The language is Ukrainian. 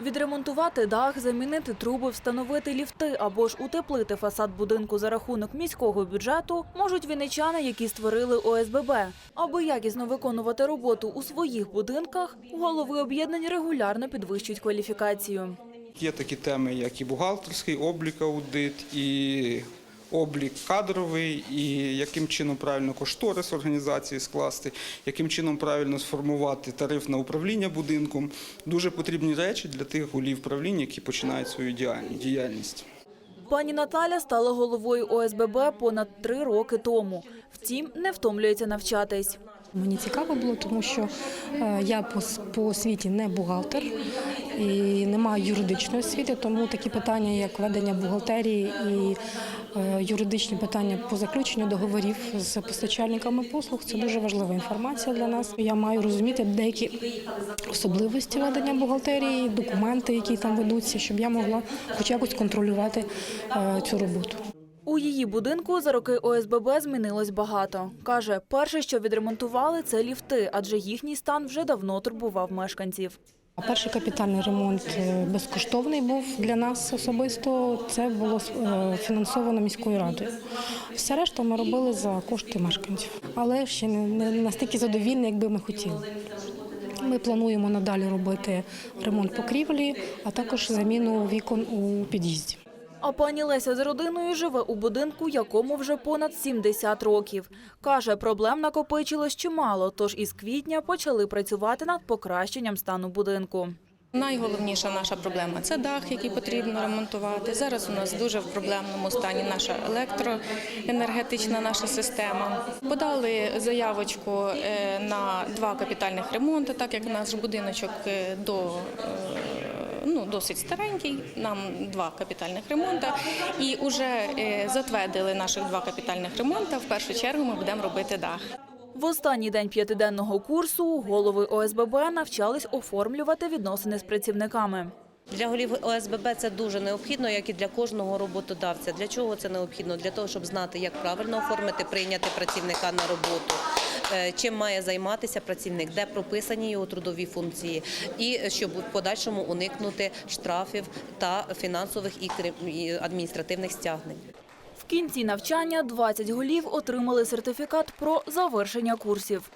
Відремонтувати дах, замінити труби, встановити ліфти або ж утеплити фасад будинку за рахунок міського бюджету можуть вінничани, які створили ОСББ. Аби якісно виконувати роботу у своїх будинках, голови об'єднань регулярно підвищують кваліфікацію. Є такі теми, як і бухгалтерський облік аудит, і облік кадровий, і яким чином правильно кошторис організації скласти, яким чином правильно сформувати тариф на управління будинком. Дуже потрібні речі для тих голів правлінь, які починають свою діяль- діяльність. Пані Наталя стала головою ОСББ понад три роки тому. Втім, не втомлюється навчатись. Мені цікаво було, тому що е, я по, по освіті не бухгалтер і не маю юридичної освіти, тому такі питання, як ведення бухгалтерії і юридичні питання по заключенню договорів з постачальниками послуг, це дуже важлива інформація для нас. Я маю розуміти деякі особливості ведення бухгалтерії, документи, які там ведуться, щоб я могла хоч якось контролювати е, цю роботу. У її будинку за роки ОСББ змінилось багато. Каже, перше, що відремонтували, це ліфти, адже їхній стан вже давно турбував мешканців. Перший капітальний ремонт е, безкоштовний був для нас особисто. Це було е, фінансовано міською радою. Все решта ми робили за кошти мешканців, але ще не, настільки задовільні, як би ми хотіли. Ми плануємо надалі робити ремонт покрівлі, а також заміну вікон у під'їзді. А пані Леся з родиною живе у будинку, якому вже понад 70 років. Каже, проблем накопичилось чимало, тож із квітня почали працювати над покращенням стану будинку. Найголовніша наша проблема це дах, який потрібно ремонтувати. Зараз у нас дуже в проблемному стані наша електроенергетична наша система. Подали заявочку е, на два капітальних ремонти, так як наш будиночок е, до е, ну, досить старенький. Нам два капітальних ремонти. І вже затвердили наших два капітальних ремонти. В першу чергу ми будемо робити дах. В останній день п'ятиденного курсу голови ОСББ навчались оформлювати відносини з працівниками. Для голів ОСББ це дуже необхідно, як і для кожного роботодавця. Для чого це необхідно? Для того, щоб знати, як правильно оформити, прийняти працівника на роботу, е, чим має займатися працівник, де прописані його трудові функції, і щоб в подальшому уникнути штрафів та фінансових і адміністративних стягнень. В кінці навчання 20 голів отримали сертифікат про завершення курсів.